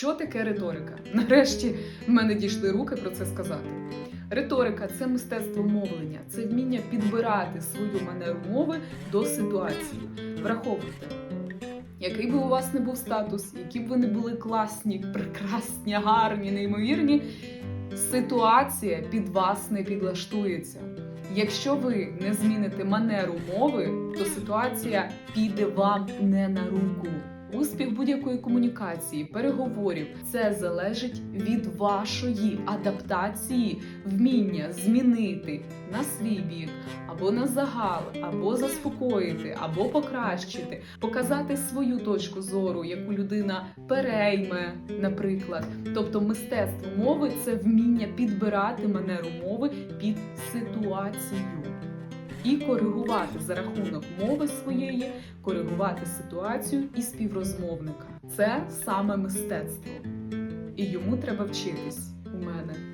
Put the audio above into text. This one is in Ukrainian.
Що таке риторика? Нарешті в мене дійшли руки про це сказати. Риторика це мистецтво мовлення, це вміння підбирати свою манеру мови до ситуації. Враховуйте, який би у вас не був статус, які б ви не були класні, прекрасні, гарні, неймовірні, ситуація під вас не підлаштується. Якщо ви не зміните манеру мови, то ситуація піде вам не на руку. Успіх будь-якої комунікації, переговорів це залежить від вашої адаптації, вміння змінити на свій бік, або на загал, або заспокоїти, або покращити, показати свою точку зору, яку людина перейме, наприклад. Тобто, мистецтво мови це вміння підбирати манеру мови під ситуацію і коригувати за рахунок мови своєї, коригувати ситуацію і співрозмовника. Це саме мистецтво, і йому треба вчитись у мене.